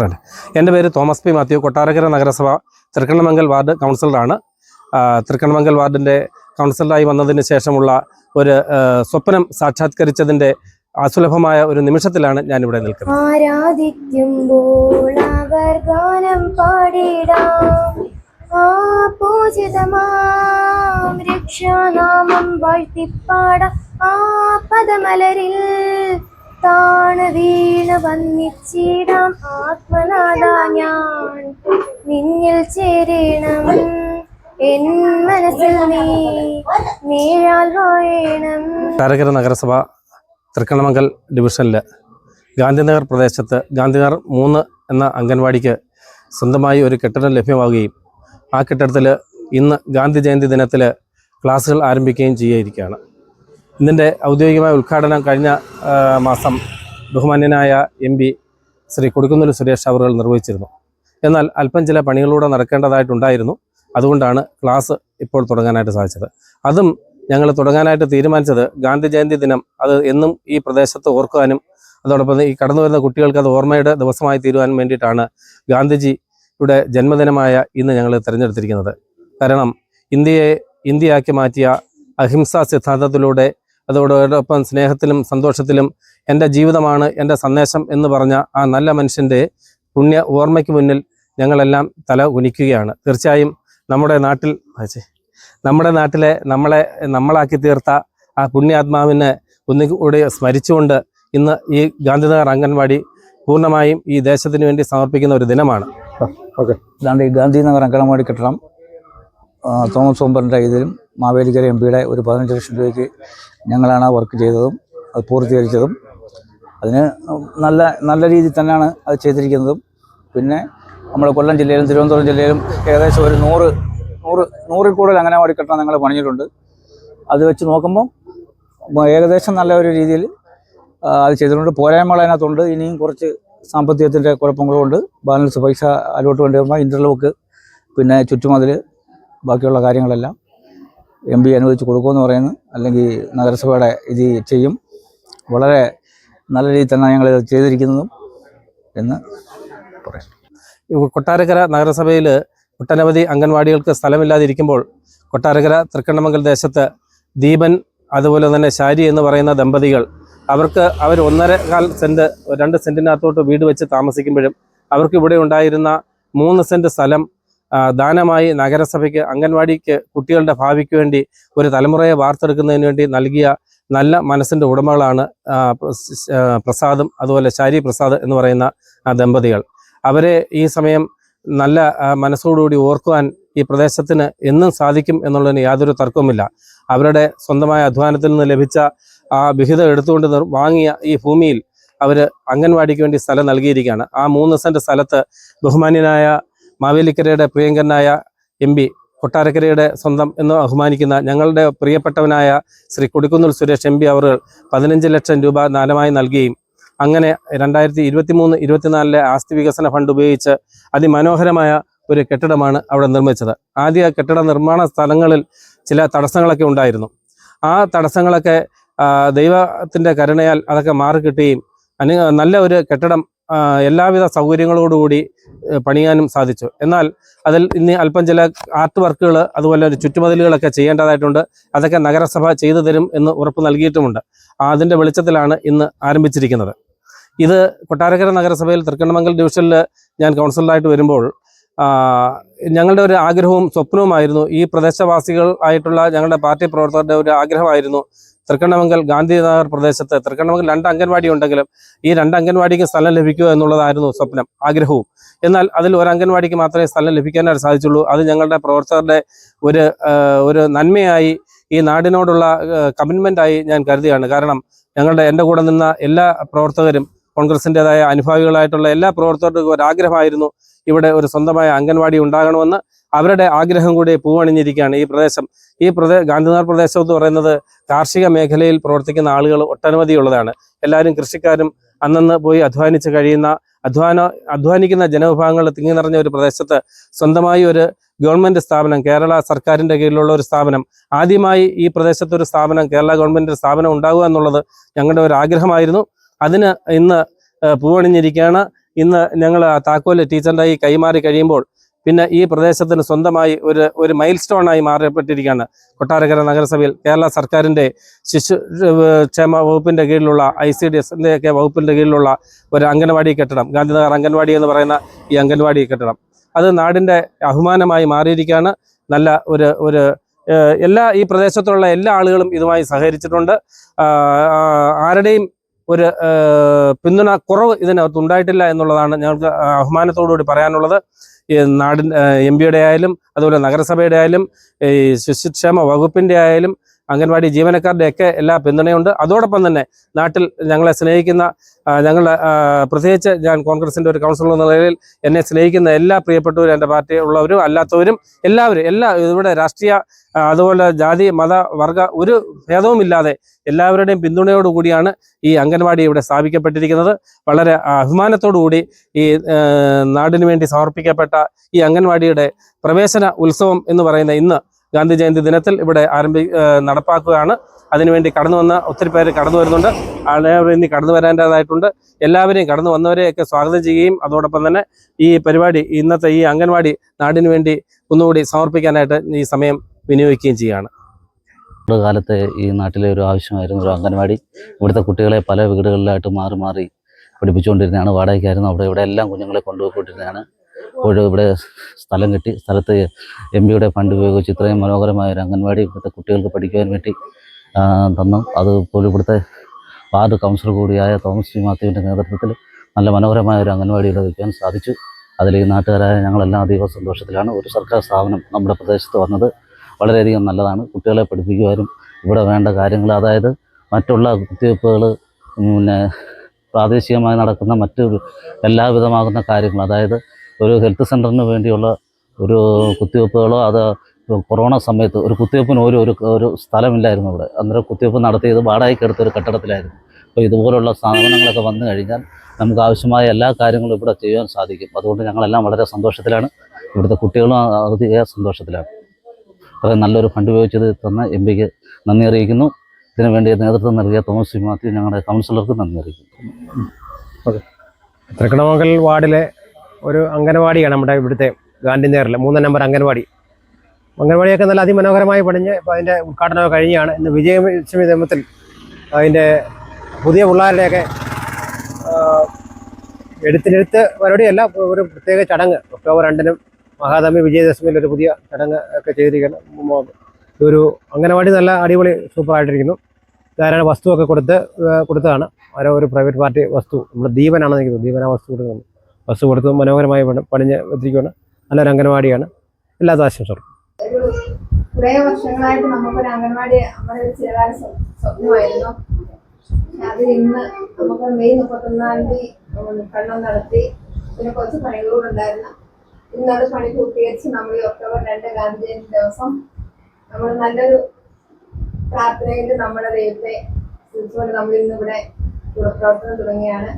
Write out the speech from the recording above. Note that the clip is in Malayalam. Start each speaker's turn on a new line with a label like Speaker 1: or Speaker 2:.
Speaker 1: പറയട്ടെ. എന്റെ പേര് തോമസ് പി മാത്യു കൊട്ടാരക്കര നഗരസഭ തൃക്കണ്ണമംഗൽ വാർഡ് കൗൺസിലറാണ്. തൃക്കണ്ണമംഗൽ വാർഡിന്റെ കൗൺസിലറായി വന്നതിന് ശേഷമുള്ള ഒരു സ്വപ്നം സാക്ഷാത്കരിച്ചതിന്റെ അസുലഭമായ ഒരു നിമിഷത്തിലാണ് ഞാൻ ഇവിടെ നിൽക്കുന്നത്.
Speaker 2: ആരാധിക്കുമ്പോൾ അവർ ആ പൂജിതമാം ആ പദമലരിൽ താണ് വീണ വന്നിച്ചിടാം ആത്മനാഥ ഞാൻ. നിന്നിൽ ചേരണം എൻ മനസ്സിൽ നീ. നീഴാൽ വാഴണം.
Speaker 1: കൊട്ടാരക്കര നഗരസഭ തൃക്കണ്ണമംഗൽ ഡിവിഷനിൽ ഗാന്ധിനഗർ പ്രദേശത്ത് ഗാന്ധിനഗർ മൂന്ന് എന്ന അംഗൻവാടിക്ക് സ്വന്തമായി ഒരു കെട്ടിടം ലഭ്യമാവുകയും ആ കെട്ടിടത്തിൽ ഇന്ന് ഗാന്ധി ജയന്തി ദിനത്തിൽ ക്ലാസ്സുകൾ ആരംഭിക്കുകയും ചെയ്യുകയാണ് ഇതിന്റെ ഔദ്യോഗികമായ ഉദ്ഘാടനം കഴിഞ്ഞ മാസം ബഹുമാന്യനായ എം പി ശ്രീ കൊടുക്കുന്നൊരു സുരേഷ് അവറുകൾ നിർവഹിച്ചിരുന്നു. എന്നാൽ അല്പം ചില പണികളിലൂടെ നടക്കേണ്ടതായിട്ടുണ്ടായിരുന്നു. അതുകൊണ്ടാണ് ക്ലാസ് ഇപ്പോൾ തുടങ്ങാനായിട്ട് സാധിച്ചത്. അതും ഞങ്ങൾ തുടങ്ങാനായിട്ട് തീരുമാനിച്ചത് ഗാന്ധി ജയന്തി ദിനം. അത് എന്നും ഈ പ്രദേശത്ത് ഓർക്കുവാനും അതോടൊപ്പം ഈ കടന്നു വരുന്ന കുട്ടികൾക്ക് അത് ഓർമ്മയുടെ ദിവസമായി തീരുവാനും വേണ്ടിയിട്ടാണ് ഗാന്ധിജിയുടെ ജന്മദിനമായ ഇന്ന് ഞങ്ങൾ തിരഞ്ഞെടുത്തിരിക്കുന്നത്. കാരണം ഇന്ത്യയെ ഇന്ത്യയാക്കി മാറ്റിയ അഹിംസാ സിദ്ധാന്തത്തിലൂടെ അതോടൊപ്പം സ്നേഹത്തിലും സന്തോഷത്തിലും എന്റെ ജീവിതമാണ് എന്റെ സന്ദേശം എന്ന് പറഞ്ഞ ആ നല്ല മനുഷ്യന്റെ പുണ്യ ഓർമ്മയ്ക്ക് മുന്നിൽ ഞങ്ങളെല്ലാം തല കുനിക്കുകയാണ്. തീർച്ചയായും നമ്മുടെ നാട്ടിൽ നമ്മുടെ നാട്ടിലെ നമ്മളെ നമ്മളാക്കി തീർത്ത ആ പുണ്യാത്മാവിനെ ഒന്നുകൂടി സ്മരിച്ചുകൊണ്ട് ഇന്ന് ഈ ഗാന്ധിനഗർ അംഗൻവാടി പൂർണമായും ഈ ദേശത്തിന് വേണ്ടി സമർപ്പിക്കുന്ന ഒരു ദിനമാണ്. ഓക്കെ.
Speaker 3: ഇതാണ്ട് ഈ ഗാന്ധിനഗർ അംഗൻവാടി കെട്ടിടം തോമസ് ഓമ്പറിന്റെ ഇതിലും മാവേലിക്കര എം പിയുടെ ഒരു പതിനഞ്ച് ലക്ഷം രൂപയ്ക്ക് ഞങ്ങളാണ് വർക്ക് ചെയ്തതും അത് പൂർത്തീകരിച്ചതും. അതിന് നല്ല നല്ല രീതിയിൽ തന്നെയാണ് അത് ചെയ്തിരിക്കുന്നതും. പിന്നെ നമ്മുടെ കൊല്ലം ജില്ലയിലും തിരുവനന്തപുരം ജില്ലയിലും ഏകദേശം ഒരു നൂറ് നൂറ് നൂറിൽ കൂടുതൽ അംഗനവാടി കെട്ടിടം ഞങ്ങൾ പണിഞ്ഞിട്ടുണ്ട്. അത് വെച്ച് നോക്കുമ്പം ഏകദേശം നല്ല ഒരു രീതിയിൽ അത് ചെയ്തിട്ടുണ്ട്. പോരായ്മകൾ അതിനകത്തുണ്ട്. ഇനിയും കുറച്ച് സാമ്പത്തികത്തിന്റെ കുഴപ്പങ്ങളുമുണ്ട് ബാലൻസ് പൈസ അലോട്ട് വേണ്ടി വരുമ്പോൾ ഇന്റർലോക്ക് പിന്നെ ചുറ്റുമതിൽ ബാക്കിയുള്ള കാര്യങ്ങളെല്ലാം എം പി അനുവദിച്ച് കൊടുക്കുമെന്ന് പറയുന്നു. അല്ലെങ്കിൽ നഗരസഭയുടെ ഇത് ചെയ്യും. വളരെ നല്ല രീതിയിൽ തന്നെ ഞങ്ങൾ ചെയ്തിരിക്കുന്നതും എന്ന് പറയാം.
Speaker 1: കൊട്ടാരക്കര നഗരസഭയിൽ ഒട്ടനവധി അംഗൻവാടികൾക്ക് സ്ഥലമില്ലാതിരിക്കുമ്പോൾ കൊട്ടാരക്കര തൃക്കണ്ണമംഗൽ ദേശത്ത് ദീപൻ അതുപോലെ തന്നെ ശാരി എന്ന് പറയുന്ന ദമ്പതികൾ അവർക്ക് അവർ ഒന്നര കാൽ സെന്റ് രണ്ട് സെന്റിനകത്തോട്ട് വീട് വെച്ച് താമസിക്കുമ്പോഴും അവർക്ക് ഇവിടെ ഉണ്ടായിരുന്ന മൂന്ന് സെന്റ് സ്ഥലം ദാനമായി നഗരസഭയ്ക്ക് അംഗൻവാടിക്ക് കുട്ടികളുടെ ഭാവിക്ക് വേണ്ടി ഒരു തലമുറയെ വാർത്തെടുക്കുന്നതിന് വേണ്ടി നൽകിയ നല്ല മനസ്സിന്റെ ഉടമകളാണ് പ്രസാദും അതുപോലെ ശാരി പ്രസാദ് എന്ന് പറയുന്ന ദമ്പതികൾ. അവരെ ഈ സമയം നല്ല മനസ്സോടുകൂടി ഓർക്കുവാൻ ഈ പ്രദേശത്തിന് എന്നും സാധിക്കും എന്നുള്ളതിന് യാതൊരു തർക്കവുമില്ല. അവരുടെ സ്വന്തമായ അധ്വാനത്തിൽ നിന്ന് ലഭിച്ച ആ വിഹിതം എടുത്തുകൊണ്ട് വാങ്ങിയ ഈ ഭൂമിയിൽ അവർ അംഗൻവാടിക്ക് വേണ്ടി സ്ഥലം നൽകിയിരിക്കുകയാണ്. ആ മൂന്ന് സെന്റ് സ്ഥലത്ത് ബഹുമാന്യനായ മാവേലിക്കരയുടെ പ്രിയങ്കരനായ എം പി കൊട്ടാരക്കരയുടെ സ്വന്തം എന്ന് ബഹുമാനിക്കുന്ന ഞങ്ങളുടെ പ്രിയപ്പെട്ടവനായ ശ്രീ കൊടിക്കുന്നിൽ സുരേഷ് എം പി അവർ പതിനഞ്ച് ലക്ഷം രൂപ ദാനമായി നൽകുകയും അങ്ങനെ രണ്ടായിരത്തി ഇരുപത്തി മൂന്ന് ഇരുപത്തിനാലിലെ ആസ്തി വികസന ഫണ്ട് ഉപയോഗിച്ച് അതിമനോഹരമായ ഒരു കെട്ടിടമാണ് അവിടെ നിർമ്മിച്ചത്. ആദ്യ കെട്ടിട നിർമ്മാണ സ്ഥലങ്ങളിൽ ചില തടസ്സങ്ങളൊക്കെ ഉണ്ടായിരുന്നു. ആ തടസ്സങ്ങളൊക്കെ ദൈവത്തിന്റെ കരുണയാൽ അതൊക്കെ മാറിക്കിട്ടുകയും അനു നല്ല ഒരു കെട്ടിടം എല്ലാവിധ സൗകര്യങ്ങളോടുകൂടി പണിയാനും സാധിച്ചു. എന്നാൽ അതിൽ ഇനി അല്പം ചില ആർട്ട് വർക്കുകൾ അതുപോലെ ഒരു ചുറ്റുമതിലുകളൊക്കെ ചെയ്യേണ്ടതായിട്ടുണ്ട്. അതൊക്കെ നഗരസഭ ചെയ്തു തരും എന്ന് ഉറപ്പ് നൽകിയിട്ടുമുണ്ട്. അതിന്റെ വെളിച്ചത്തിലാണ് ഇന്ന് ആരംഭിച്ചിരിക്കുന്നത്. ഇത് കൊട്ടാരക്കര നഗരസഭയിൽ തൃക്കണ്ണമംഗൽ ഡിവിഷനിൽ ഞാൻ കൗൺസിലറായിട്ട് വരുമ്പോൾ ഞങ്ങളുടെ ഒരു ആഗ്രഹവും സ്വപ്നവുമായിരുന്നു. ഈ പ്രദേശവാസികൾ ആയിട്ടുള്ള ഞങ്ങളുടെ പാർട്ടി പ്രവർത്തകരുടെ ഒരു ആഗ്രഹമായിരുന്നു തൃക്കണ്ണമംഗൽ ഗാന്ധിനഗർ പ്രദേശത്ത് തൃക്കണ്ണമംഗൽ രണ്ട് അംഗൻവാടി ഉണ്ടെങ്കിലും ഈ രണ്ട് അംഗൻവാടിക്ക് സ്ഥലം ലഭിക്കുക എന്നുള്ളതായിരുന്നു സ്വപ്നം ആഗ്രഹവും. എന്നാൽ അതിൽ ഒരു അംഗൻവാടിക്ക് മാത്രമേ സ്ഥലം ലഭിക്കാനായിട്ട് സാധിച്ചുള്ളൂ. അത് ഞങ്ങളുടെ പ്രവർത്തകരുടെ ഒരു ഒരു നന്മയായി ഈ നാടിനോടുള്ള കമ്മിറ്റ്മെന്റായി ഞാൻ കരുതുകയാണ്. കാരണം ഞങ്ങളുടെ എന്റെ കൂടെ നിന്ന എല്ലാ പ്രവർത്തകരും കോൺഗ്രസിന്റെതായ അനുഭാവികളായിട്ടുള്ള എല്ലാ പ്രവർത്തകർക്കും ഒരു ആഗ്രഹമായിരുന്നു ഇവിടെ ഒരു സ്വന്തമായ അംഗൻവാടി ഉണ്ടാകണമെന്ന്. അവരുടെ ആഗ്രഹം കൂടി പൂവണിഞ്ഞിരിക്കുകയാണ് ഈ പ്രദേശം. ഈ പ്രദേ ഗാന്ധിനഗർ പ്രദേശം എന്ന് പറയുന്നത് കാർഷിക മേഖലയിൽ പ്രവർത്തിക്കുന്ന ആളുകൾ ഒട്ടനവധി ഉള്ളതാണ്. എല്ലാവരും കൃഷിക്കാരും അന്നന്ന് പോയി അധ്വാനിച്ച് കഴിയുന്ന അധ്വാന അധ്വാനിക്കുന്ന ജനവിഭാഗങ്ങൾ തിങ്ങി നിറഞ്ഞ ഒരു പ്രദേശത്ത് സ്വന്തമായി ഒരു ഗവൺമെന്റ് സ്ഥാപനം കേരള സർക്കാരിന്റെ കീഴിലുള്ള ഒരു സ്ഥാപനം ആദ്യമായി ഈ പ്രദേശത്തൊരു സ്ഥാപനം കേരള ഗവൺമെന്റ് സ്ഥാപനം ഉണ്ടാകുക എന്നുള്ളത് ഞങ്ങളുടെ ഒരു ആഗ്രഹമായിരുന്നു. അതിന് ഇന്ന് പൂവണിഞ്ഞിരിക്കുകയാണ് ഇന്ന് ഞങ്ങൾ താക്കോൽ ടീച്ചറിന്റെ ഈ കൈമാറി കഴിയുമ്പോൾ പിന്നെ ഈ പ്രദേശത്തിന് സ്വന്തമായി ഒരു ഒരു മൈൽ സ്റ്റോണായി മാറപ്പെട്ടിരിക്കുകയാണ്. കൊട്ടാരക്കര നഗരസഭയിൽ കേരള സർക്കാരിന്റെ ശിശു ക്ഷേമ വകുപ്പിന്റെ കീഴിലുള്ള ഐ സി ഡി എസിന്റെയൊക്കെ വകുപ്പിന്റെ കീഴിലുള്ള ഒരു അംഗൻവാടി കെട്ടിടം ഗാന്ധിനഗർ അംഗൻവാടി എന്ന് പറയുന്ന ഈ അംഗൻവാടി കെട്ടിടം. അത് നാടിന്റെ അഭിമാനമായി മാറിയിരിക്കുകയാണ്. നല്ല ഒരു ഒരു എല്ലാ ഈ പ്രദേശത്തുള്ള എല്ലാ ആളുകളും ഇതുമായി സഹകരിച്ചിട്ടുണ്ട്. ആരുടെയും ഒരു പിന്തുണ കുറവ് ഇതിനകത്ത് ഉണ്ടായിട്ടില്ല എന്നുള്ളതാണ് ഞങ്ങൾക്ക് അഭിമാനത്തോടുകൂടി പറയാനുള്ളത്. ഈ നാടിൻ എം പിയുടെ ആയാലും അതുപോലെ നഗരസഭയുടെ ആയാലും ശിശുക്ഷേമ വകുപ്പിന്റെ ആയാലും അംഗൻവാടി ജീവനക്കാരുടെ ഒക്കെ എല്ലാ പിന്തുണയുണ്ട്. അതോടൊപ്പം തന്നെ നാട്ടിൽ ഞങ്ങളെ സ്നേഹിക്കുന്ന ഞങ്ങളുടെ പ്രത്യേകിച്ച് ഞാൻ കോൺഗ്രസിന്റെ ഒരു കൗൺസിലർ എന്ന നിലയിൽ എന്നെ സ്നേഹിക്കുന്ന എല്ലാ പ്രിയപ്പെട്ടവരും എന്റെ പാർട്ടി ഉള്ളവരും അല്ലാത്തവരും എല്ലാവരും എല്ലാ ഇവിടെ രാഷ്ട്രീയ അതുപോലെ ജാതി മത വർഗ ഒരു ഭേദവുമില്ലാതെ എല്ലാവരുടെയും പിന്തുണയോടുകൂടിയാണ് ഈ അംഗൻവാടി ഇവിടെ സ്ഥാപിക്കപ്പെട്ടിരിക്കുന്നത്. വളരെ അഭിമാനത്തോടുകൂടി ഈ നാടിനു വേണ്ടി സമർപ്പിക്കപ്പെട്ട ഈ അംഗൻവാടിയുടെ പ്രവേശന ഉത്സവം എന്ന് പറയുന്ന ഇന്ന് ഗാന്ധി ജയന്തി ദിനത്തിൽ ഇവിടെ ആരംഭി നടപ്പാക്കുകയാണ്. അതിനുവേണ്ടി കടന്നു വന്ന ഒത്തിരി പേര് കടന്നു വരുന്നുണ്ട്. ഇനി കടന്നു വരേണ്ടതായിട്ടുണ്ട്. എല്ലാവരെയും കടന്നു വന്നവരെയൊക്കെ സ്വാഗതം ചെയ്യുകയും അതോടൊപ്പം തന്നെ ഈ പരിപാടി ഇന്നത്തെ ഈ അംഗൻവാടി നാടിനു വേണ്ടി ഒന്നുകൂടി സമർപ്പിക്കാനായിട്ട് ഈ സമയം വിനിയോഗിക്കുകയും ചെയ്യുകയാണ്.
Speaker 4: ഒരു കാലത്ത് ഈ നാട്ടിലെ ഒരു ആവശ്യമായിരുന്നു ഒരു അംഗൻവാടി. ഇവിടുത്തെ കുട്ടികളെ പല വീടുകളിലായിട്ട് മാറി മാറി പഠിപ്പിച്ചുകൊണ്ടിരുന്നതാണ്. വാടകയ്ക്കായിരുന്നു അവിടെ ഇവിടെ എല്ലാം കുഞ്ഞുങ്ങളെ കൊണ്ടുപോയിക്കൊണ്ടിരുന്നതാണ്. ഇപ്പോൾ ഇവിടെ സ്ഥലം കിട്ടി. സ്ഥലത്ത് എം പിയുടെ ഫണ്ട് ഉപയോഗിച്ച് ഇത്രയും മനോഹരമായ ഒരു അംഗൻവാടി ഇവിടുത്തെ കുട്ടികൾക്ക് പഠിക്കുവാൻ വേണ്ടി തന്നു. അത് ഇപ്പോൾ ഇവിടുത്തെ വാർഡ് കൗൺസിലർ കൂടിയായ തോമസ് ജി മാത്യുവിന്റെ നേതൃത്വത്തിൽ നല്ല മനോഹരമായ ഒരു അംഗൻവാടി ഇവിടെ വയ്ക്കാൻ സാധിച്ചു. അതിൽ ഈ നാട്ടുകാരായ ഞങ്ങളെല്ലാം അതീവ സന്തോഷത്തിലാണ്. ഒരു സർക്കാർ സ്ഥാപനം നമ്മുടെ പ്രദേശത്ത് വന്നത് വളരെയധികം നല്ലതാണ്. കുട്ടികളെ പഠിപ്പിക്കുവാനും ഇവിടെ വേണ്ട കാര്യങ്ങൾ അതായത് മറ്റുള്ള കുത്തിവയ്പ്പുകൾ പിന്നെ പ്രാദേശികമായി നടക്കുന്ന മറ്റു എല്ലാവിധമാകുന്ന കാര്യങ്ങൾ അതായത് ഒരു ഹെൽത്ത് സെന്ററിന് വേണ്ടിയുള്ള ഒരു കുത്തിവയ്പ്പുകളോ അത് കൊറോണ സമയത്ത് ഒരു കുത്തിവയ്പ്പിന് ഒരു ഒരു ഒരു സ്ഥലമില്ലായിരുന്നു ഇവിടെ അന്നേരം കുത്തിവയ്പ്പ് നടത്തിയത് വാടകയ്ക്ക് എടുത്ത ഒരു കെട്ടിടത്തിലായിരുന്നു. അപ്പോൾ ഇതുപോലുള്ള സാധനങ്ങളൊക്കെ വന്നു കഴിഞ്ഞാൽ നമുക്ക് ആവശ്യമായ എല്ലാ കാര്യങ്ങളും ഇവിടെ ചെയ്യാൻ സാധിക്കും. അതുകൊണ്ട് ഞങ്ങളെല്ലാം വളരെ സന്തോഷത്തിലാണ്. ഇവിടുത്തെ കുട്ടികളും അധിക സന്തോഷത്തിലാണ്. അത്രയും നല്ലൊരു ഫണ്ട് ഉപയോഗിച്ചത് തന്ന എം പിക്ക് നന്ദി അറിയിക്കുന്നു. ഇതിനു വേണ്ടി നേതൃത്വം നൽകിയ തോമസ് മാത്യു ഞങ്ങളുടെ കൗൺസിലർക്ക് നന്ദി അറിയിക്കുന്നു. ഓക്കെ.
Speaker 5: തൃക്കണമംഗൽ വാർഡിലെ ഒരു അംഗനവാടിയാണ് നമ്മുടെ ഇവിടുത്തെ ഗാന്ധി നേറിൽ മൂന്നാം നമ്പർ അംഗനവാടി. അംഗനവാടിയൊക്കെ നല്ല അതിമനോഹരമായി പണിഞ്ഞ് ഇപ്പോൾ അതിന്റെ ഉദ്ഘാടനമൊക്കെ കഴിഞ്ഞാണ്. ഇന്ന് വിജയലക്ഷ്മി നിയമത്തിൽ അതിന്റെ പുതിയ പിള്ളേരുടെയൊക്കെ എഴുത്തിനെഴുത്ത് പരിപാടിയല്ല ഒരു പ്രത്യേക ചടങ്ങ്. ഒക്ടോബർ രണ്ടിനും മഹാദമി വിജയദശമിയിൽ ഒരു പുതിയ ചടങ്ങ് ഒക്കെ ചെയ്തിരിക്കുന്നു. ഒരു അംഗനവാടി നല്ല അടിപൊളി സൂപ്പറായിട്ടിരിക്കുന്നു. ധാരാളം വസ്തുവൊക്കെ കൊടുത്ത് കൊടുത്തതാണ്. ഓരോ ഒരു പ്രൈവറ്റ് പാർട്ടി വസ്തു നമ്മുടെ ദീപനാണെന്ന് എനിക്ക് ദീപന വസ്തു കൊടുക്കുന്നത്. വസ്തു കൊടുത്ത് മനോഹരമായി പണി- പണിഞ്ഞ് എത്തിക്കുകയാണ് നല്ലൊരു അംഗനവാടിയാണ് എല്ലാ ആശംസകളും.
Speaker 6: കുറേ വർഷങ്ങളായിട്ട് നമുക്കൊരു അംഗൻവാടി നമ്മുടെ ഒരു ചിരകാല സ്വപ്നമായിരുന്നു. അത് ഇന്ന് നമുക്ക് മെയ് മുപ്പത്തൊന്നാം തീയതി ഉദ്ഘാടനം നടത്തി. പിന്നെ കുറച്ച് പണികളൂടെ ഉണ്ടായിരുന്നു. ഇന്നത് പണി പൂർത്തീകരിച്ച് നമ്മൾ ഈ ഒക്ടോബർ രണ്ട് ഗാന്ധി ജയന്തി ദിവസം നമ്മൾ നല്ലൊരു പ്രാർത്ഥനയിൽ നമ്മുടെ ദൈവത്തെ സ്തുതിച്ചുകൊണ്ട് നമ്മൾ ഇന്നിവിടെ പ്രവർത്തനം തുടങ്ങിയാണ്